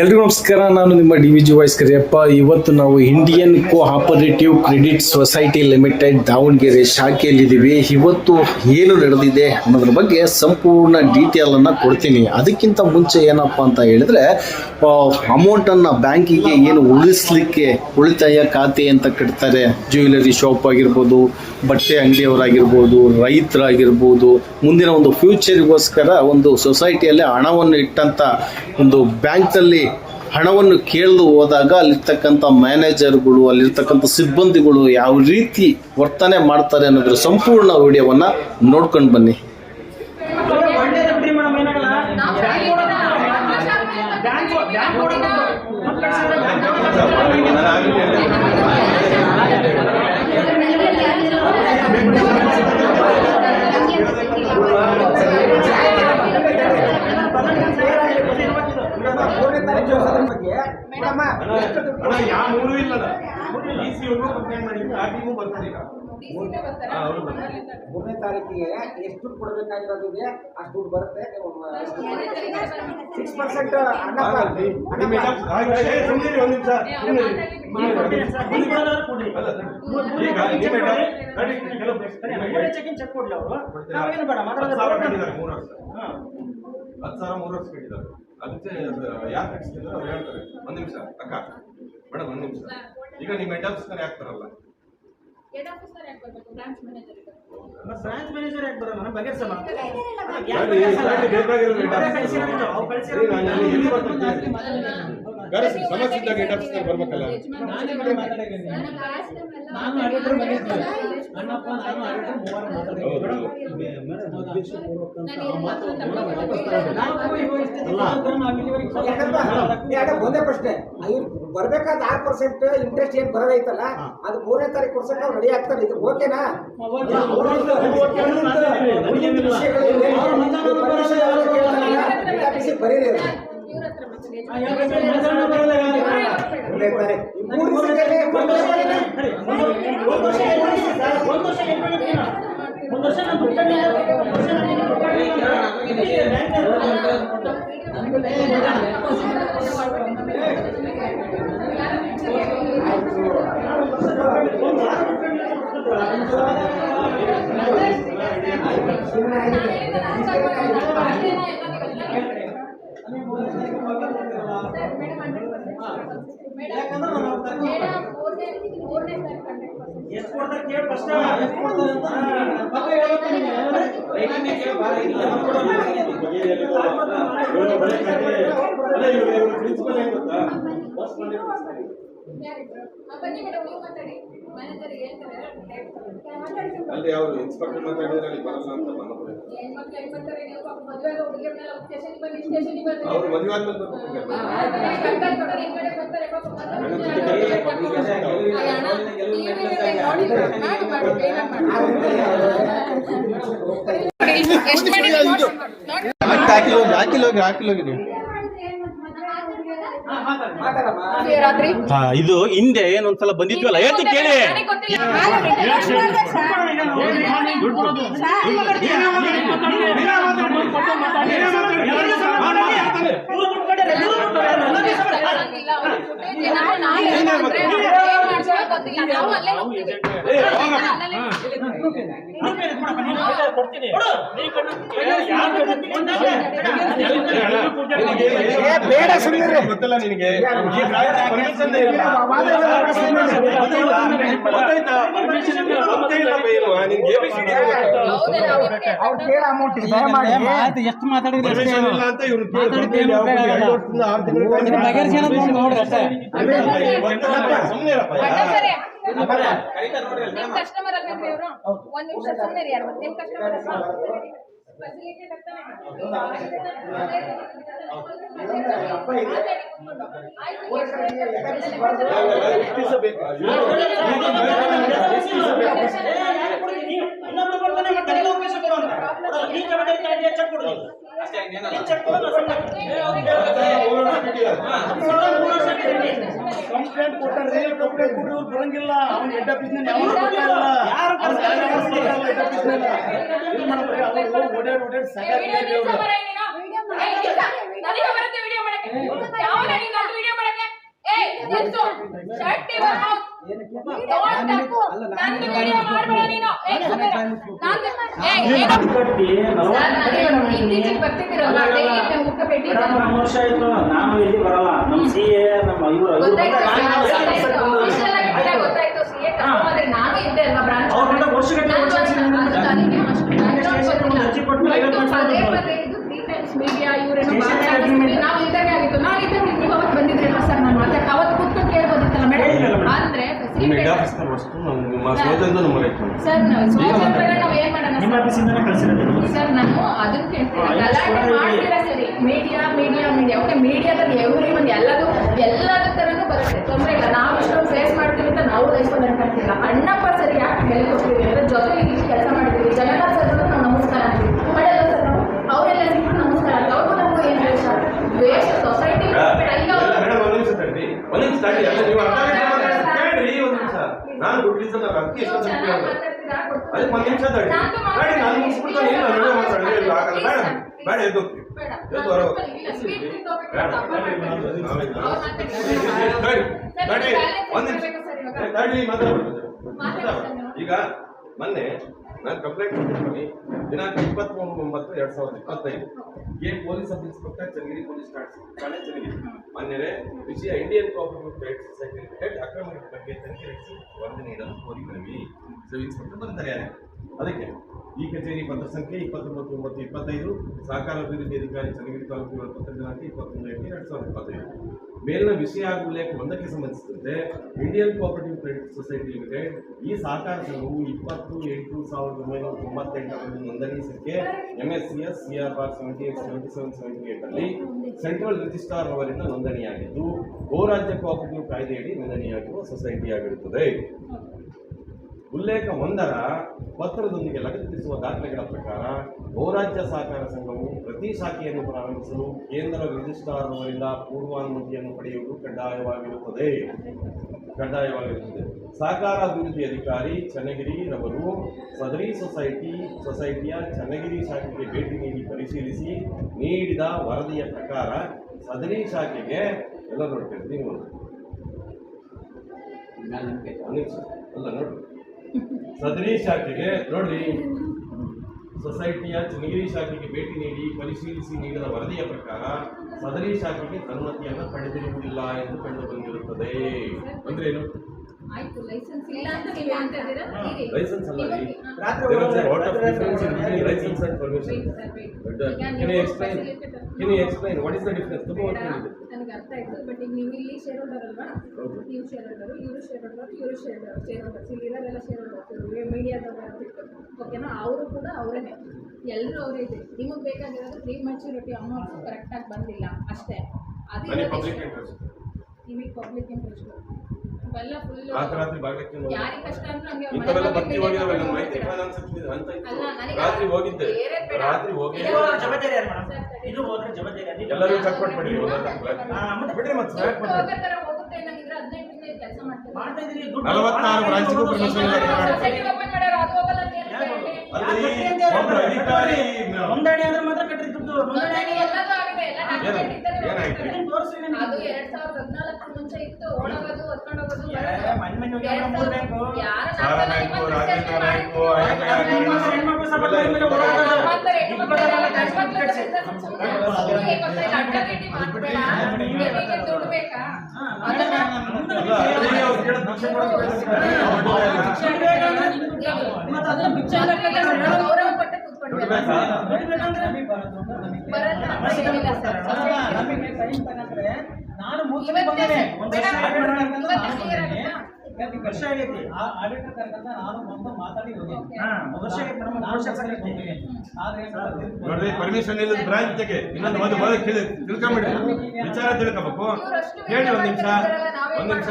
ಎಲ್ರಿಗೂ ನಮಸ್ಕಾರ, ನಾನು ನಿಮ್ಮ D V G voice Kariyappa. ಇವತ್ತು ನಾವು Indian cooperative credit society limited Davanagere ಶಾಖೆಯಲ್ಲಿದ್ದೀವಿ. ಇವತ್ತು ಏನು ನಡೆದಿದೆ ಅನ್ನೋದ್ರ ಬಗ್ಗೆ ಸಂಪೂರ್ಣ ಡೀಟೇಲ್ ಅನ್ನು ಕೊಡ್ತೀನಿ. ಅದಕ್ಕಿಂತ ಮುಂಚೆ ಏನಪ್ಪ ಅಂತ ಹೇಳಿದ್ರೆ ಅಮೌಂಟನ್ನು ಬ್ಯಾಂಕಿಗೆ ಏನು ಉಳಿಸ್ಲಿಕ್ಕೆ ಉಳಿತಾಯ ಖಾತೆ ಅಂತ ಕಟ್ತಾರೆ. ಜ್ಯುವೆಲರಿ ಶಾಪ್ ಆಗಿರ್ಬೋದು, ಬಟ್ಟೆ ಅಂಗಡಿಯವರಾಗಿರ್ಬೋದು, ರೈತರಾಗಿರ್ಬೋದು. ಮುಂದಿನ ಒಂದು ಫ್ಯೂಚರಿಗೋಸ್ಕರ ಒಂದು ಸೊಸೈಟಿಯಲ್ಲಿ ಹಣವನ್ನು ಇಟ್ಟಂತ ಒಂದು ಬ್ಯಾಂಕ್ನಲ್ಲಿ ಹಣವನ್ನು ಕೇಳಲು ಹೋದಾಗ ಅಲ್ಲಿರ್ತಕ್ಕಂಥ ಮ್ಯಾನೇಜರ್ಗಳು ಅಲ್ಲಿರ್ತಕ್ಕಂಥ ಸಿಬ್ಬಂದಿಗಳು ಯಾವ ರೀತಿ ವರ್ತನೆ ಮಾಡ್ತಾರೆ ಅನ್ನೋದ್ರ ಸಂಪೂರ್ಣ ವಿಡಿಯೋವನ್ನು ನೋಡ್ಕೊಂಡು ಬನ್ನಿ ಒಳ್ಳೇದು ಬಿಡಿ ಮೇಡಮ್ ಏನಾಗಲ್ಲ ಬ್ಯಾಂಕ್ ಬ್ಯಾಂಕ್ ನಮ್ಮ ಕಡೆ ಅಣ್ಣ ಯಾವ ಮೂರು ಇಲ್ಲದ ಡಿ ಸಿ ಅವರು ಕಂಪ್ಲೇಂಟ್ ಮಾಡಿದ್ರು. ಈಗ. ಹಾ, ಹೌದು. ಮೂರನೇ ತಾರೀಕಿಗೆ ಎಷ್ಟು ದುಡ್ಡು ಕೊಡಬೇಕಾಗಿರೋದಿದೆ ಅಷ್ಟು ದುಡ್ಡು ಬರುತ್ತೆ. ಸಿಕ್ಸ್ ಪರ್ಸೆಂಟ್ ಚೆಕ್ ಕೊಡ್ಲಿ ಅವರು? ನಾವೇನು ಬೇಡ ಮಾತಾಡೋದು ಹತ್ತು ಸಾವಿರ ಮೂರು ವರ್ಷ ಕಟ್ಟಿದ್ದಾರೆ. ಅದಕ್ಕೆ ಯಾರು ಕಟ್ಟಿಸ್ತಿದ್ರು ಅವ್ರು ಹೇಳ್ತಾರೆ. ಒಂದ್ ನಿಮಿಷ, ಅಕ್ಕ. ಮೇಡಮ್, ಒಂದ್ ನಿಮಿಷ. ಈಗ ನಿಮ್ಮ ಹೆಡ್ ಕರೆ ಯಾಕೆ ಬರಲ್ಲ ಹೆಡ್ ಆಫೀಸರ್ ಯಾಕೆ ಬರ್ಬೇಕು? ಬ್ರಾಂಚ್ ಮ್ಯಾನೇಜರ್ ಬ್ರಾಂಚ್ ಮ್ಯಾನೇಜರ್ ಯಾಕೆ ಬರಲ್ಲ? ನಾನು? ಸಮಸ್ಯೆ ಇದ್ದಾಗ ಹೆಡ್ ಬರ್ಬೇಕಲ್ಲ. ನಾನೇ ಆಡಿಟರ್ ಅಣ್ಣಪ್ಪ ನಾನು ಆಡಿಟರ್ ಮೂವರು ಒಂದೇ ಪ್ರಶ್ನೆ. ಬರ್ಬೇಕಾದ ಆರು ಪರ್ಸೆಂಟ್ ಇಂಟ್ರೆಸ್ಟ್ ಏನ್ ಬರೋದೈತಲ್ಲ ಅದು ಮೂರನೇ ತಾರೀಕು ಕೊಡ್ಸಕ್ಕೆ ಅವ್ರು ರೆಡಿ ಆಗ್ತಾರೆ ಇದು ಓಕೆನಾ ಉಳಿದ ಒಂದು ಇವೆ. permission ಯಾರು ಕೇಳಲ್ಲ. head office ಗೆ ಬರೀರಿ ಅದು. ಇವ್ರ ಹತ್ರ ಮಾತಾಡಿ. ಮೂರನೇ ತಾರೀಕು. ಈ ಮೂರು ದಿವಸದಲ್ಲಿ permission ಇದೆ. ಒಂದು ವರ್ಷ ನಾನು ದುಡ್ಡು ಕಟ್ಟಿಲ್ಲ. ಒಂದು ವರ್ಷ ನಾನು ದುಡ್ಡು ಕಟ್ಟಿಲ್ಲ. ಇಲ್ಲಿ ಸುಮ್ನೆ ಆಗಿದೆ. ಎಷ್ಟು ಕೊಡ್ತಾರೆ ಕೇಳಿ ಫಸ್ಟ್ ಎಷ್ಟು ಕೊಡ್ತಾರೆ ಅಂತ ಮತ್ತೆ ಹೇಳ್ಬೇಕು ನಿಮ್ಗೆ. ಪ್ರಿನ್ಸಿಪಲ್ ಏನ್ ಗೊತ್ತಾ ಬನ್ನಿ ಮೇಡಮ್ ನೀವು ಮಾತಾಡಿ ಮ್ಯಾನೇಜರ್ ಹೇಳ್ತಾರೆ ಅಲ್ಲಿ ಅವರು ಇನ್ಸ್ಪೆಕ್ಟರ್ ಮಾತಾಡಿದ್ರೆ ಅಲ್ಲಿ ಬರಲ್ಲ ಅಂತ ನಮ್ಮ ಕಡೆ ಅವ್ರು ಮದುವೆ ಆದ್ಮೇಲೆ ಇದು ಹಿಂದೆ ಏನೊಂದ್ಸಲ ಬಂದಿದ್ವಲ್ಲ? ಹೇಳ್ತಿ ಕೇಳಿ. ಬೇಡ ಗೊತ್ತಲ್ಲ ನಿನಗೆ. ಇಲ್ಲ. ನಿನ್ಗೆ ಗೊತ್ತಿಲ್ಲ. ಅವ್ರು ಕೇಳ ಅಮೌಂಟ್ ದಯಮಾಡಿ ಎಷ್ಟು ಮಾತಾಡಿದ್ರೆ Permission ನೋಡ್ರಿ ಅಷ್ಟೇ. ನಿಮ್ ಕಸ್ಟಮರ್ ಅಲ್ವೇನ್ರಿ ಇವ್ರು ಒಂದ್ ನಿಮಿಷ ಸುಮ್ಮನೆ ನಿಮ್ ಕಸ್ಟಮರ್ ಇನ್ನೊಬ್ರು ಬರ್ತಾನೆ ಮತ್ತೆ ನನಗೆ ಅವಕಾಶ ಕೊಡು ಅಂತ. ಕೊಡಲ್ಲ. ನೀನ್ ಜವಾಬ್ದಾರಿ ತಗೊಂಡು ಚೆಕ್ ಕೊಡು ಕೊಡು, ನಾನು ಕಂಪ್ಲೇಂಟ್ ಕೊಟ್ಟರೆ ಕಂಪ್ಲೇಂಟ್ ಕೊಟ್ಟು ಇವ್ರು ಬರಂಗಿಲ್ಲ. ಅವ್ನ ಹೆಡ್ ಆಫೀಸ್ ಯಾರು ಯಾರು ನನಗೆ ಬರುತ್ತೆ ವಿಡಿಯೋ ಮಾಡಕ್ಕೆ? ಯಾವ ನೀನು. ಏ, ಶರ್ಟ್ ವರ್ಷ ಆಯ್ತು ನಾನು ಇಲ್ಲಿ ಬರಲ್ಲ. ನಮ್ಮ ಸಿ ಎ ನಮ್ಮ ಇವರು ಗೊತ್ತಾಯ್ತು ಸಿ ಎ ನಾನು ಇದ್ದೆ ಅಲ್ವಾ ವರ್ಷಗಟ್ಟಲೆ ನಾನು ವರ್ಷ ಅದು ನನಗೆ ಅಷ್ಟು background ಗೊತ್ತಿಲ್ಲ. ಅರ್ಜಿ ಕೊಟ್ಟು ಐವತ್ತು ವರ್ಷ ಪದೇ ಆಯ್ತು. ಪದೇ ಇದು three times media ಇವ್ರೇನೋ Station ಮಾತಾಡ್ತಿದ್ರು. agreement. ನಾವು ಇದ್ದಂಗೆ ಆಗಿತ್ತು ನಾವು ಇದ್ದಂಗೆ ನೀವು ಅವತ್ತು ಬಂದಿದ್ರಲ್ಲ ಸರ್ ನಾನು ಮಾತಾಡ್ ಅವತ್ತು ಕೂತ್ಕೊಂಡು ಕೇಳ್ಬೋದಿತ್ತಲ್ಲ ಕೇಳಿಲ್ಲ ಮೇಡಮ್ madam. ಅಂದ್ರೆ ನಿಮ್ಮ ಹೆಡ್ facilitate- ಆಫೀಸ್ನ ವಸ್ತು ನಾವು ನಿಮ್ಮ ಸೋದರಿಂದ ನಂಬರ್ ಐತೆ ಸರ್ ನಾವು ಸೋಜನ್ ನಾವು ಏನ್ ಮಾಡೋಣ ನಿಮ್ಮ ಸರ್? ಆಫೀಸಿಂದನೇ ಕಳಿಸಿರೋದು ಸರ್ ನಾನು ಅದನ್ನ ಕೇಳ್ತೀನಿ. ಹಾ, ಗಲಾಟೆ ಮಾಡ್ತೀರಾ ಸರಿ? ಮೀಡಿಯಾ ಮೀಡಿಯಾ ಮೀಡಿಯಾ ಓಕೆ ಮೀಡಿಯಾದಲ್ಲಿ ಎವ್ರಿ ಒಂದು ಎಲ್ಲದು ಎಲ್ಲದ ತರನು ಬರುತ್ತೆ. ತೊಂದರೆ ಇಲ್ಲ. ನಾವು ಇಷ್ಟೊಂದು ಫೇಸ್ ಮಾಡ್ತೀವಿ ಅಂತ ನಾವು ಅನ್ಕೊಂತಿಲ್ಲ ಅಣ್ಣಪ್ಪ ಸರಿ ಯಾಕೆ ಹೇಳ್ಕೊಡ್ತೀವಿ ಅಂದ್ರೆ ಜೊತೆಲಿ ಇಲ್ಲಿ ಕೆಲಸ ಮಾಡ್ತೀವಿ ಜಗನ್ನಾಥ್ ಸರ್ ನಾವು ನಮಸ್ಕಾರ ಅಂತೀವಿ. ಸರ್ ನಾವು? ಅವರೆಲ್ಲ ಸಿಕ್ಕು ನಮಸ್ಕಾರ ಅಂತ ಅವ್ರಿಗೂ ನಮಗೂ ಏನು ದ್ವೇಷ ದ್ವೇಷ ಸೊಸೈಟಿ ಈಗ ಒಂದ್ ನಿಮಿಷ ನೀವು ಅರ್ಥ ಮಾಡ್ಕೊಳ್ಳಿ. ಕೇಳ್ರಿ ಒಂದ್ ನಿಮಿಷ ಅದಕ್ಕೆ? ಅದಕ್ಕೆ ಒಂದ್ ನಿಮಿಷ ಬೇಡ ನಾನು. ಏನು ಇಲ್ಲ ವಿಡಿಯೋ ಮಾತಾಡಿ ಇಲ್ಲ ಆಗಲ್ಲ ಬೇಡ ಬೇಡ ಎದ್ದು ಹೋಗ್ತೀವಿ ಬೇಡ. ಎದ್ದು ಹೊರ ಒಂದ್ ನಿಮಿಷ. ಈಗ ಮೊನ್ನೆ ನಾನು ಕಂಪ್ಲೇಂಟ್ ಕೊಟ್ಟಿದ್ದೀನಿ ದಿನಾಂಕ ಇಪ್ಪತ್ಮೂರು ಒಂಬತ್ತು ಎರಡು ಸಾವಿರದ ಇಪ್ಪತ್ತೈದು. A police sub inspector Channagiri police ಠಾಣೆ ಚನ್ನಗಿರಿ. ಮೊನ್ನೆ ವಿಷಯ Indian cooperative credit society limited ಅಕ್ರಮ ಬಗ್ಗೆ ತನಿಖೆ ನಡೆಸಿ ವರದಿ ನೀಡಲು ಕೋರಿಕೊಳ್ಳಿ ಸಬ್ ಇನ್ಸ್ಪೆಕ್ಟರ್ ಬರ್ತಾರೆ ಅದಕ್ಕೆ ಈ ಕಚೇರಿ ಪತ್ರ ಸಂಖ್ಯೆ ಇಪ್ಪತ್ತೊಂಬತ್ತು ಒಂಬತ್ತು ಇಪ್ಪತ್ತೈದು. ಸಹಕಾರ ಅಭಿವೃದ್ಧಿ ಅಧಿಕಾರಿ ಚನ್ನಗಿರಿ ತಾಲೂಕು ಪತ್ರ ದಿನಾಂಕ ಇಪ್ಪತ್ತೊಂದು ಎಂಟು ಎರಡು ಸಾವಿರದ ಇಪ್ಪತ್ತೈದು. ಮೇಲಿನ ವಿಷಯ ಹಾಗೂ ಉಲ್ಲೇಖ ಒಂದಕ್ಕೆ ಸಂಬಂಧಿಸಿದಂತೆ Indian cooperative credit society limited ಈ ಸಹಕಾರ ಸಂಘವು ಇಪ್ಪತ್ತು, ಎಂಟು, ಸಾವಿರದ ಒಂಬೈನೂರ ತೊಂಬತ್ತೆಂಟರಲ್ಲಿ ನೋಂದಣಿ ಸಂಖ್ಯೆ M S C S C R bar seventy eight seventy seven seventy ಏಟಲ್ಲಿ central registrar ಅವರಿಂದ ನೋಂದಣಿಯಾಗಿದ್ದು ಗೋರಾಜ್ಯ ಕೋಆಪರೇಟಿವ್ ಕಾಯ್ದೆಯಡಿ ನೋಂದಣಿಯಾಗಿರುವ ಸೊಸೈಟಿಯಾಗಿರುತ್ತದೆ ಉಲ್ಲೇಖ ಒಂದರ ಪತ್ರದೊಂದಿಗೆ ಲಗತ್ತಿಸುವ ದಾಖಲೆಗಳ ಪ್ರಕಾರ ಬಹುರಾಜ್ಯ ಸಹಕಾರ ಸಂಘವು ಪ್ರತಿ ಶಾಖೆಯನ್ನು ಪ್ರಾರಂಭಿಸಲು ಕೇಂದ್ರ ರಿಜಿಸ್ಟ್ರಾರ್ ಅವರಿಂದ ಪೂರ್ವಾನುಮತಿಯನ್ನು ಪಡೆಯುವುದು ಕಡ್ಡಾಯವಾಗಿರುತ್ತದೆ. ಕಡ್ಡಾಯವಾಗಿರುತ್ತದೆ. ಸಹಕಾರ ಅಭಿವೃದ್ಧಿ ಅಧಿಕಾರಿ ಚನ್ನಗಿರಿ ರವರು ಸದರಿ ಸೊಸೈಟಿ ಸೊಸೈಟಿಯ ಚನ್ನಗಿರಿ ಶಾಖೆಗೆ ಭೇಟಿ ನೀಡಿ ಪರಿಶೀಲಿಸಿ ನೀಡಿದ ವರದಿಯ ಪ್ರಕಾರ ಸದರಿ ಶಾಖೆಗೆ ಎಲ್ಲ ನೋಡ್ತೀರಿ ನೀವು. ಅಲ್ಲ ನೋಡಿ ಸದರಿ ಶಾಖೆಗೆ ನೋಡ್ರಿ. ಸೊಸೈಟಿಯ ಚನ್ನಗಿರಿ ಶಾಖೆಗೆ ಭೇಟಿ ನೀಡಿ ಪರಿಶೀಲಿಸಿ ನೀಡಿದ ವರದಿಯ ಪ್ರಕಾರ ಸದರಿ ಶಾಖೆಗೆ ಅನುಮತಿಯನ್ನು ಪಡೆದಿರುವುದಿಲ್ಲ ಎಂದು ಕಂಡು ಬಂದಿರುತ್ತದೆ. ಆಯ್ತು ಲೈಸೆನ್ಸ್ ಇಲ್ಲ ಅಂತ ನೀವು ಅಂತ ಇದ್ದೀರಾ. ಲೈಸೆನ್ಸ್ ಅಲ್ಲ what is the difference? ತುಂಬಾ ಬೇಡ, ನನಗೆ ಅರ್ಥ ಆಯ್ತು. ಬಟ್ ಈಗ ನೀವು ಇಲ್ಲಿ ಶೇರ್ ಹೋಲ್ಡರ್ ಅಲ್ವಾ ನೀವು ಶೇರ್ ಹೋಲ್ಡರ್ ಇವರು ಶೇರ್ ಹೋಲ್ಡರ್ ಇವರು ಶೇರ್ ಶೇರ್ ಹೋಲ್ಡರ್ಸ್ ಇಲ್ಲಿ ಇರೋರೆಲ್ಲ ಶೇರ್ ಹೋಲ್ಡರ್ಸ್ ಮೀಡಿಯಾದವ್ರು ಓಕೆನಾ ಅವರು ಕೂಡ ಅವರೇನೆ. ಎಲ್ಲರೂ ಅವರೇ ಇದೆ. ನಿಮಗೆ ಬೇಕಾಗಿರೋದು ಪ್ರೀ ಮೆಚುರಿಟಿ ಅಮೌಂಟ್ ಕರೆಕ್ಟಾಗಿ ಬಂದಿಲ್ಲ. ಅಷ್ಟೇ. ಅದು public ನಿಮಗೆ ಪಬ್ಲಿಕ್ ಇಂಟ್ರೆಸ್ಟ್ ರಾತ್ರಿ ರಾತ್ರಿ ಬಾಗಿಲಕ್ಕೆ ಇಂಥವೆಲ್ಲ ಬರ್ತಿ ಹೋಗಿದಾವೆ ಮಾಹಿತಿ ಅಂತ ರಾತ್ರಿ ಹೋಗಿದ್ದೆ. ರಾತ್ರಿ ಹೋಗಿ ಇದು ಹೋದ್ರೆ ಜವಾಬ್ದಾರಿ ಯಾರು ಇದು ಹೋದ್ರೆ ಜವಾಬ್ದಾರಿ ಯಾರು? ಎಲ್ಲರೂ ಚೆಕ್ ಮಾಡ್ಬಿಡಿ ಬಿಡ್ರಿ ಮತ್ತೆ ಬ್ರಾಂಚ್ಗೂ ಅಧಿಕಾರಿ ನೋಂದಣಿ ಮಾತ್ರ ನೋಂದಣಿ? ಏನಾಯ್ತು? ಅದು ಎರಡ್ ಸಾವಿರದ ಹದಿನಾಲ್ಕರ ಮುಂಚೆ ಇತ್ತು ಓಡೋಗೋದು ಹೊತ್ಕೊಂಡು ಹೋಗೋದು ಏ, ಬರೋದು. ಮನೆ ಮನೆ ಹೋಗಿ ಎರಡ್ ಮೂರ್ ಸಾವಿರದ- ಬ್ಯಾಂಕು. ಯಾರು ಸಾಲ ನಾಲ್ಕು ಬ್ಯಾಂಕು, ಜನ ರಾಜೇಂದ್ರ ಇಪ್ಪತ್ತು ಬ್ಯಾಂಕು, ಜನ ಐದು ಇಪ್ಪತ್ತು ಬ್ಯಾಂಕು, ಜನ ಹೆಣ್ಮಕ್ಳು ಸಂಬಳ ಮೇಲೆ ಓಡಾಡೋದು. ಮಾಡ್ತಾರೆ, ಇಪ್ಪತ್ತು ಹೆಣ್ಮಕ್ಳು ಜನ ಗಂಡು ಮಕ್ಳು ಕಟ್ಸಿ. ಸುಮ್ನೆ ಸುಮ್ನೆ ಗೊತ್ತಾಯ್ತು, ಅಡ್ಡದಿಡ್ಡಿ ಮಾಡ್ಬೇಡ. ನಿಮಗೆ ದುಡ್ಡು ಬೇಕಾ? ಅದನ್ನ- ಅಲ್ಲ, ಅಲ್ಲಿ ಅವ್ರು ಕೇಳೋದು ಭಿಕ್ಷೆ ಕೊಡೋದು ಮತ್ತೆ ಅದನ್ನ ಭಿಕ್ಷೆ ಹಾಕಕ್ಕೆ ಗೌರವ ಕೊಟ್ಟು ಕೂತ್ಕೊಂಡು ದುಡ್ಡು ಬೇಕಾ? ಬರಲ್ಲ ನಾನು ಮೂರ್ ಸಲ ಇವತ್ತೇ ಬಂದೇನೆ ಒಂದು ವರ್ಷ ವರ್ಷ ಆಗೈತಿ. ಆ ಆಡಿಟರ್ ನಾನು ಬಂದು ಮಾತಾಡಿ ವರ್ಷ ಆಗೈತಿ ವರ್ಷ. ಆದ್ರೆ? ನೋಡ್ರಿ ಪರ್ಮಿಷನ್ ಇಲ್ಲದ ಬ್ರಾಂಚ್ ತೆಗೆ. ಇನ್ನೊಂದು ಒಂದು ಮೊದಲು ಕೇಳಿ. ತಿಳ್ಕೊಂಬಿಡಿ. ವಿಚಾರ ತಿಳ್ಕೊಬೇಕು. ಹೇಳಿ ಒಂದ್ ನಿಮಿಷ. ಒಂದ್ ನಿಮಿಷ.